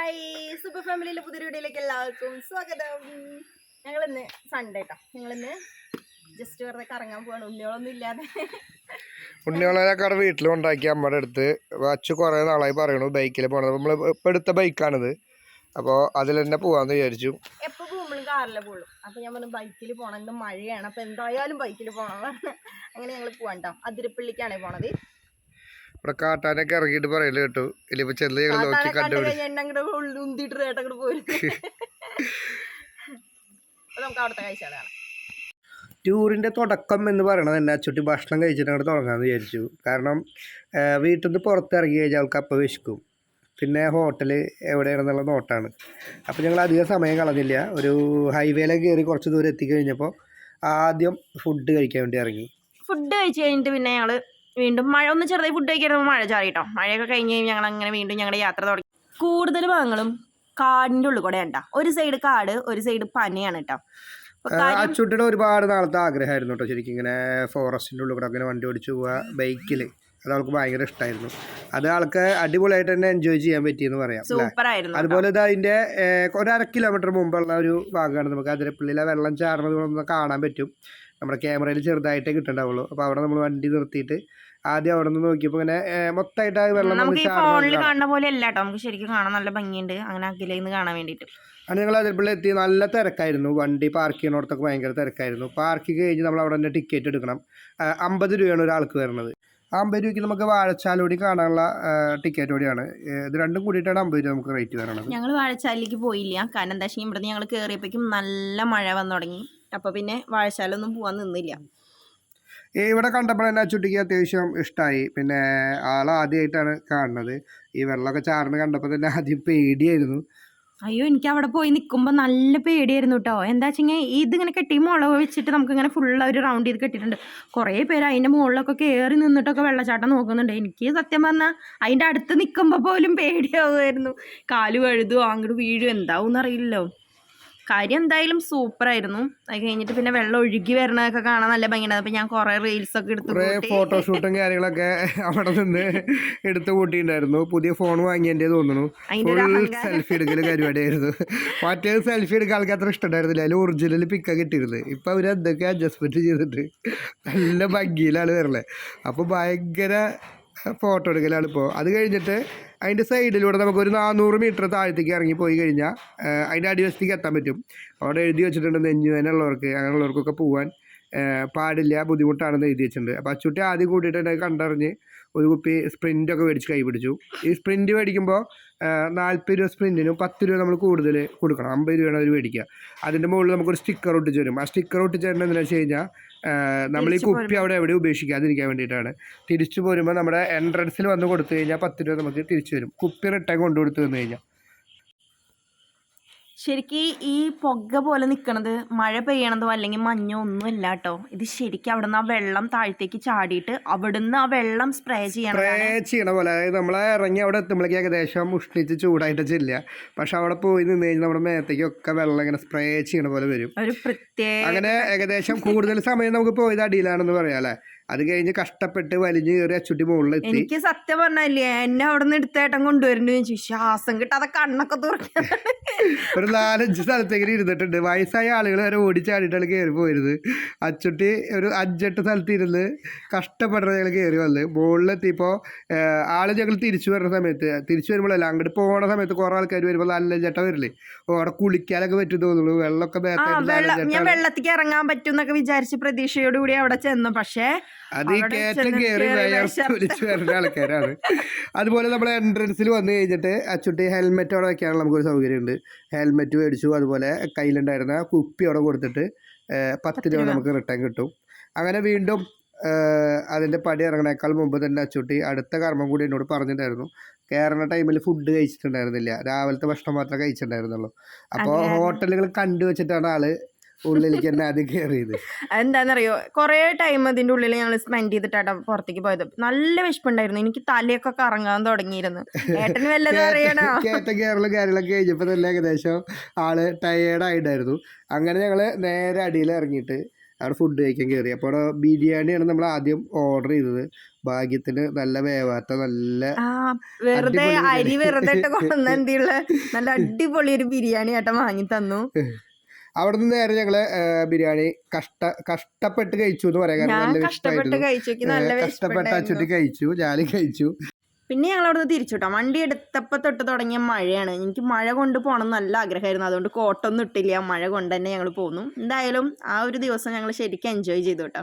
Hi. Super ഫാമിലിയിലെ പുതിയ വീഡിയോയിലേക്ക് എല്ലാവർക്കും സ്വാഗതം. ഞങ്ങളിന്ന് സൺഡേ കേട്ടോ ഞങ്ങളിന്ന് ജസ്റ്റ് വെറുതെ കറങ്ങാൻ പോവാണ്. ഉണ്ണിയോളൊന്നും ഇല്ലാതെ. ഉണ്ണിയോളൊക്കെ വീട്ടിൽ ഉണ്ടാക്കി അമ്മയുടെ അടുത്ത്. അച്ഛ കുറേ നാളായി പറയണു ബൈക്കിൽ പോകണത് നമ്മൾ ഇപ്പം എടുത്ത ബൈക്കാണിത്. അപ്പോൾ അതിൽ തന്നെ പോകാമെന്ന് വിചാരിച്ചു. എപ്പോൾ പോകുമ്പോഴും കാറിലെ പോകുള്ളൂ. അപ്പോൾ ഞാൻ പറഞ്ഞു ബൈക്കിൽ പോകണം ഇന്ന് മഴയാണ്. അപ്പോൾ എന്തായാലും ബൈക്കിൽ പോകണം അങ്ങനെ ഞങ്ങൾ പോകണ്ട കേട്ടോ അതിരപ്പള്ളിക്കാണ് പോണത്. ഇവിടെ കാട്ടാനൊക്കെ ഇറങ്ങിയിട്ട് പറയൽ കേട്ടു. ഇനിയിപ്പോ ചെന്ന് ഞങ്ങൾ നോക്കി ടൂറിന്റെ ടൂറിന്റെ തുടക്കം എന്ന് പറയണത് തന്നെ അച്ചുട്ടി ഭക്ഷണം കഴിച്ചിട്ട് അങ്ങോട്ട് തുടങ്ങാമെന്ന് വിചാരിച്ചു. കാരണം വീട്ടിൽ നിന്ന് പുറത്തിറങ്ങി കഴിഞ്ഞാൽ ആൾക്ക് അപ്പം വിശക്കും. പിന്നെ ഹോട്ടൽ എവിടെയാണെന്നുള്ള നോട്ടാണ്. അപ്പോൾ ഞങ്ങൾ അധികം സമയം കളഞ്ഞില്ല. ഒരു ഹൈവേയിലൊക്കെ കയറി കുറച്ച് ദൂരം എത്തിക്കഴിഞ്ഞപ്പോൾ ആദ്യം ഫുഡ് കഴിക്കാൻ വേണ്ടി ഇറങ്ങി. ഫുഡ് കഴിച്ച് കഴിഞ്ഞിട്ട് പിന്നെ ഞങ്ങൾ വീണ്ടും മഴ ഒന്ന് ചെറുതായി ഫുഡ് കഴിക്കാൻ മഴ ചാറി കേട്ടോ മഴയൊക്കെ കഴിഞ്ഞ് കഴിഞ്ഞ് ഞങ്ങൾ അങ്ങനെ വീണ്ടും ഞങ്ങളുടെ യാത്ര തുടങ്ങി. കൂടുതൽ ഭാഗങ്ങളും കാടിന്റെ ഉള്ളിൽ കൂടെ ഉണ്ടാ ഒരു സൈഡ് കാട് ഒരു സൈഡ് പനയാണ് കേട്ടോ അച്ചുട്ടിയുടെ ഒരുപാട് നാളത്തെ ആഗ്രഹമായിരുന്നു കേട്ടോ ശരിക്കും ഇങ്ങനെ ഫോറസ്റ്റിന്റെ ഉള്ളിൽ കൂടെ അങ്ങനെ വണ്ടി ഓടിച്ചു പോവുക ബൈക്കിൽ അത് ആൾക്ക് ഭയങ്കര ഇഷ്ടമായിരുന്നു അത് ആൾക്ക് അടിപൊളിയായിട്ട് തന്നെ എൻജോയ് ചെയ്യാൻ പറ്റിയെന്ന് പറയാം. അതുപോലെ ഇത് അതിന്റെ ഒരു അര കിലോമീറ്റർ മുമ്പുള്ള ഒരു ഭാഗമാണ് നമുക്ക് അതിരപ്പള്ളിയിലെ വെള്ളം ചാടുന്നത് കാണാൻ പറ്റും. നമ്മുടെ ക്യാമറയിൽ ചെറുതായിട്ടേ കിട്ടണ്ടാവുള്ളൂ. അപ്പോൾ അവിടെ നമ്മൾ വണ്ടി നിർത്തിയിട്ട് ആദ്യം അവിടെ നിന്ന് നോക്കിയപ്പോൾ ഇങ്ങനെ മൊത്തമായിട്ട് ആ വെള്ളം നമുക്ക് ഈ ഫോണിൽ കാണാം. കാണുന്ന പോലെ അല്ല കേട്ടോ നമുക്ക് ശരിക്കും കാണാൻ നല്ല ഭംഗിയുണ്ട്. അങ്ങനെ അഖിലേന്ന് കാണാൻ വേണ്ടിട്ട് അത് ഞങ്ങൾ അതിരപ്പള്ളി എത്തി. നല്ല തിരക്കായിരുന്നു. വണ്ടി പാർക്ക് ചെയ്യുന്നിടത്തൊക്കെ ഭയങ്കര തിരക്കായിരുന്നു. പാർക്ക് കഴിഞ്ഞ് നമ്മൾ അവിടെ തന്നെ ടിക്കറ്റ് എടുക്കണം. അമ്പത് രൂപയാണ് ഒരാൾക്ക് വരുന്നത്. അമ്പത് രൂപയ്ക്ക് നമുക്ക് വാഴച്ചാലോടി കാണാനുള്ള ടിക്കറ്റ് കൂടിയാണ്. ഇത് രണ്ടും കൂടിയിട്ടാണ് അമ്പത് രൂപ നമുക്ക് റേറ്റ് വരണത്. ഞങ്ങൾ വാഴച്ചാലിലേക്ക് പോയില്ല. കാരണം എന്താ വെച്ചാൽ ഇവിടുന്ന് ഞങ്ങൾ കയറിയപ്പോഴേക്കും നല്ല മഴ വന്നു തുടങ്ങി. അപ്പോൾ പിന്നെ വാഴച്ചാലൊന്നും പോകാൻ നിന്നില്ല. ഇവിടെ കണ്ടപ്പോൾ തന്നെ ചുട്ടിക്ക് അത്യാവശ്യം ഇഷ്ടമായി പിന്നെ ആൾ ആദ്യമായിട്ടാണ് കാണുന്നത്. ഈ വെള്ളമൊക്കെ ചാർന്ന് കണ്ടപ്പോൾ തന്നെ ആദ്യം പേടിയായിരുന്നു. അയ്യോ എനിക്ക് അവിടെ പോയി നിൽക്കുമ്പോൾ നല്ല പേടിയായിരുന്നു കേട്ടോ എന്താ വെച്ചെങ്കിൽ ഇതിങ്ങനെ കെട്ടി മുളക് വെച്ചിട്ട് നമുക്ക് ഇങ്ങനെ ഫുൾ ഒരു റൗണ്ട് ചെയ്ത് കെട്ടിയിട്ടുണ്ട്. കുറേ പേര് അതിന്റെ മുകളിലൊക്കെ കയറി നിന്നിട്ടൊക്കെ വെള്ളച്ചാട്ടം നോക്കുന്നുണ്ട്. എനിക്ക് സത്യം പറഞ്ഞാൽ അതിന്റെ അടുത്ത് നിൽക്കുമ്പോൾ പോലും പേടിയാവുമായിരുന്നു. കാൽ വഴുതുമോ അങ്ങോട്ട് വീഴുമോ എന്താവും എന്നറിയില്ലല്ലോ കാര്യം എന്തായാലും സൂപ്പറായിരുന്നു. അത് കഴിഞ്ഞിട്ട് പിന്നെ വെള്ളം ഒഴുകി വരണതൊക്കെ കാണാൻ നല്ല ഭംഗി അപ്പോൾ ഞാൻ കുറേ റീൽസൊക്കെ എടുത്തു. ഫോട്ടോഷൂട്ടും കാര്യങ്ങളൊക്കെ അവിടെ നിന്ന് എടുത്തു കൂട്ടിയിട്ടുണ്ടായിരുന്നു. പുതിയ ഫോൺ വാങ്ങിയതിന്റെ തോന്നുന്നു. സെൽഫി എടുക്കൽ പരിപാടിയായിരുന്നു. മറ്റേ സെൽഫി എടുക്കാൻ ആൾക്ക് അത്ര ഇഷ്ടമുണ്ടായിരുന്നില്ല. അതിൽ ഒറിജിനൽ പിക്ക കിട്ടിയിരുന്നത് ഇപ്പം അവർ എന്തൊക്കെ അഡ്ജസ്റ്റ്മെന്റ് ചെയ്തിട്ട് നല്ല ഭംഗിയിലാണ് വരല്ലേ അപ്പോൾ ഭയങ്കര ഫോട്ടോ എടുക്കലാണ് ഇപ്പോൾ അത് കഴിഞ്ഞിട്ട് അതിന്റെ സൈഡിലൂടെ നമുക്കൊരു നാനൂറ് മീറ്റർ താഴത്തേക്ക് ഇറങ്ങി പോയി കഴിഞ്ഞാൽ അതിന്റെ അടിവശത്തേക്ക് എത്താൻ പറ്റും. അവിടെ എഴുതി വെച്ചിട്ടുണ്ട് നെഞ്ഞുവേനുള്ളവർക്ക് അങ്ങനെയുള്ളവർക്കൊക്കെ പോകാൻ പാടില്ല ബുദ്ധിമുട്ടാണെന്ന് എഴുതി വെച്ചിട്ടുണ്ട്. അപ്പോൾ അച്ചുട്ടി ആദ്യം കൂട്ടിയിട്ട് എന്നെ കണ്ടറിഞ്ഞ് ഒരു കുപ്പി സ്പ്രിന്റൊക്കെ മേടിച്ച് കൈ പിടിച്ചു. ഈ സ്പ്രിന്റ് മേടിക്കുമ്പോൾ നാൽപ്പത് രൂപ സ്പ്രിന്റിനും പത്ത് രൂപ നമ്മൾ കൂടുതൽ കൊടുക്കണം. അമ്പത് രൂപയാണ് അവർ മേടിക്കുക. അതിന്റെ മുകളിൽ നമുക്കൊരു സ്റ്റിക്കർ ഒട്ടിച്ച് തരും. ആ സ്റ്റിക്കർ ഒട്ടിച്ച് തരണം എന്താണെന്ന് വെച്ച് കഴിഞ്ഞാൽ നമ്മൾ ഈ കുപ്പി അവിടെ എവിടെ ഉപേക്ഷിക്കാതിരിക്കാൻ വേണ്ടിയിട്ടാണ്. തിരിച്ചു പോരുമ്പോൾ നമ്മുടെ എൻട്രൻസിൽ വന്ന് കൊടുത്തു കഴിഞ്ഞാൽ പത്ത് രൂപ നമുക്ക് തിരിച്ചു വരും കുപ്പി റിട്ടേൺ കൊണ്ടു കൊടുത്തു വന്നു കഴിഞ്ഞാൽ ശരിക്ക് ഈ പുക പോലെ നിൽക്കണത് മഴ പെയ്യണതോ അല്ലെങ്കിൽ മഞ്ഞോ ഒന്നും ഇല്ല കേട്ടോ. ഇത് ശരിക്കും അവിടുന്ന് ആ വെള്ളം താഴത്തേക്ക് ചാടിയിട്ട് അവിടുന്ന് ആ വെള്ളം സ്പ്രേ ചെയ്യണം സ്പ്രേ ചെയ്യണ പോലെ അതായത് നമ്മളെ ഇറങ്ങി അവിടെ എത്തുമ്പോഴേക്ക് ഏകദേശം ഉഷ്ണിച്ച് ചൂടായിട്ട് ചെല്ലുക. പക്ഷെ അവിടെ പോയി നിന്ന് കഴിഞ്ഞാൽ നമ്മുടെ മേത്തേക്കൊക്കെ വെള്ളം ഇങ്ങനെ സ്പ്രേ ചെയ്യണ പോലെ വരും. ഒരു പ്രത്യേക അങ്ങനെ ഏകദേശം കൂടുതൽ സമയം നമുക്ക് പോയത് അടിയിലാണെന്ന് പറയാം അല്ലേ? അത് കഴിഞ്ഞ് കഷ്ടപ്പെട്ട് വലിഞ്ഞു കയറി അച്ചുട്ടി മുകളിലെത്തി. എനിക്ക് സത്യം പറഞ്ഞല്ലേ എന്നെ അവിടെ നിന്ന് എടുത്തേട്ടൻ കൊണ്ടുവരുന്നു ശ്വാസം കിട്ടാതെ കണ്ണൊക്കെ തുറക്കണം ഒരു നാലഞ്ച് സ്ഥലത്തേക്ക് ഇരുന്നിട്ടുണ്ട്. വയസ്സായ ആളുകൾ വരെ ഓടിച്ചാടിയിട്ടാണ് കയറി പോയിരുന്നത്. അച്ചുട്ടി ഒരു അഞ്ചെട്ട് സ്ഥലത്ത് ഇരുന്ന് കഷ്ടപ്പെടുന്ന ഞങ്ങൾ കയറി വന്ന്. മുകളിലെത്തിയപ്പോൾ ആൾ ഞങ്ങൾ തിരിച്ചു വരുന്ന സമയത്ത് തിരിച്ചു വരുമ്പോഴല്ല അങ്ങോട്ട് പോണ സമയത്ത് കുറേ ആൾക്കാർ വരുമ്പോൾ നല്ല ചേട്ട വരില്ലേ? അവിടെ കുളിക്കാനൊക്കെ പറ്റും തോന്നുള്ളൂ വെള്ളമൊക്കെ ഞാൻ വെള്ളത്തിക്ക് ഇറങ്ങാൻ പറ്റും എന്നൊക്കെ വിചാരിച്ച് പ്രതീക്ഷയോടുകൂടി അവിടെ ചെന്നു. പക്ഷേ അത് ഈ കയറ്റം കയറി വിശപ്പ്. വരുന്ന ആൾക്കാരാണ് അതുപോലെ നമ്മൾ എൻട്രൻസിൽ വന്നു കഴിഞ്ഞിട്ട് അച്ചുട്ടി ഹെൽമെറ്റ് അവിടെ വെക്കാനുള്ള നമുക്കൊരു സൗകര്യമുണ്ട് ഹെൽമെറ്റ് മേടിച്ചു അതുപോലെ കയ്യിലുണ്ടായിരുന്ന കുപ്പി അവിടെ കൊടുത്തിട്ട് പത്ത് രൂപ. നമുക്ക് റിട്ടേൺ കിട്ടും അങ്ങനെ വീണ്ടും അതിന്റെ പടി ഇറങ്ങണേക്കാൾ മുമ്പ് തന്നെ അച്ചുട്ടി അടുത്ത കർമ്മം കൂടി എന്നോട് പറഞ്ഞിട്ടുണ്ടായിരുന്നു കയറുന്ന ടൈമിൽ ഫുഡ് കഴിച്ചിട്ടുണ്ടായിരുന്നില്ല രാവിലത്തെ ഭക്ഷണം മാത്രമേ കഴിച്ചിട്ടുണ്ടായിരുന്നുള്ളൂ അപ്പോൾ. ഹോട്ടലുകൾ കണ്ടു വെച്ചിട്ടാണ് ആൾ ഉള്ളിലേക്ക് തന്നെ ആദ്യം കയറിയത് എന്താണെന്നറിയോ കുറേ ടൈം അതിന്റെ ഉള്ളിൽ ഞങ്ങൾ സ്പെൻഡ് ചെയ്തിട്ടാണ് പുറത്തേക്ക് പോയത്. നല്ല വിശപ്പുണ്ടായിരുന്നു. എനിക്ക് തലയൊക്കെ കറങ്ങാൻ തുടങ്ങിയിരുന്നു. ഏട്ടന് വല്ലതും അറിയണോ? കയറ്റ കയറലും കാര്യങ്ങളൊക്കെ കഴിഞ്ഞപ്പോൾ തന്നെ ഏകദേശം ആൾ ടയേർഡായിട്ടായിരുന്നു അങ്ങനെ ഞങ്ങൾ നേരെ അടിയിൽ ഇറങ്ങിയിട്ട് അവിടെ ഫുഡ് കഴിക്കാൻ കയറി അപ്പോൾ അവിടെ ബിരിയാണിയാണ് നമ്മൾ ആദ്യം ഓർഡർ ചെയ്തത്. ഭാഗ്യത്തിന് നല്ല വേവാത്ത നല്ല വെറുതെ അരി. വെറുതെ നല്ല അടിപൊളി ഒരു ബിരിയാണി ഏട്ടൻ വാങ്ങി തന്നു. അവിടെ നിന്ന് നേരെ ഞങ്ങൾ ബിരിയാണി കഷ്ട കഷ്ടപ്പെട്ട് കഴിച്ചു എന്ന് പറയാം നല്ല ഏ, കഷ്ടപ്പെട്ട് അച്ചുട്ടി കഴിച്ചു ഞാനും കഴിച്ചു. പിന്നെ ഞങ്ങൾ അവിടെ നിന്ന് തിരിച്ചു കേട്ടോ വണ്ടി എടുത്തപ്പോൾ തൊട്ട് തുടങ്ങിയ മഴയാണ്. എനിക്ക് മഴ കൊണ്ട് പോകണം നല്ല ആഗ്രഹമായിരുന്നു. അതുകൊണ്ട് കോട്ടൊന്നും ഇട്ടില്ല. മഴ കൊണ്ട് തന്നെ ഞങ്ങൾ പോന്നു. എന്തായാലും ആ ഒരു ദിവസം ഞങ്ങൾ ശരിക്കും എൻജോയ് ചെയ്തു കേട്ടോ.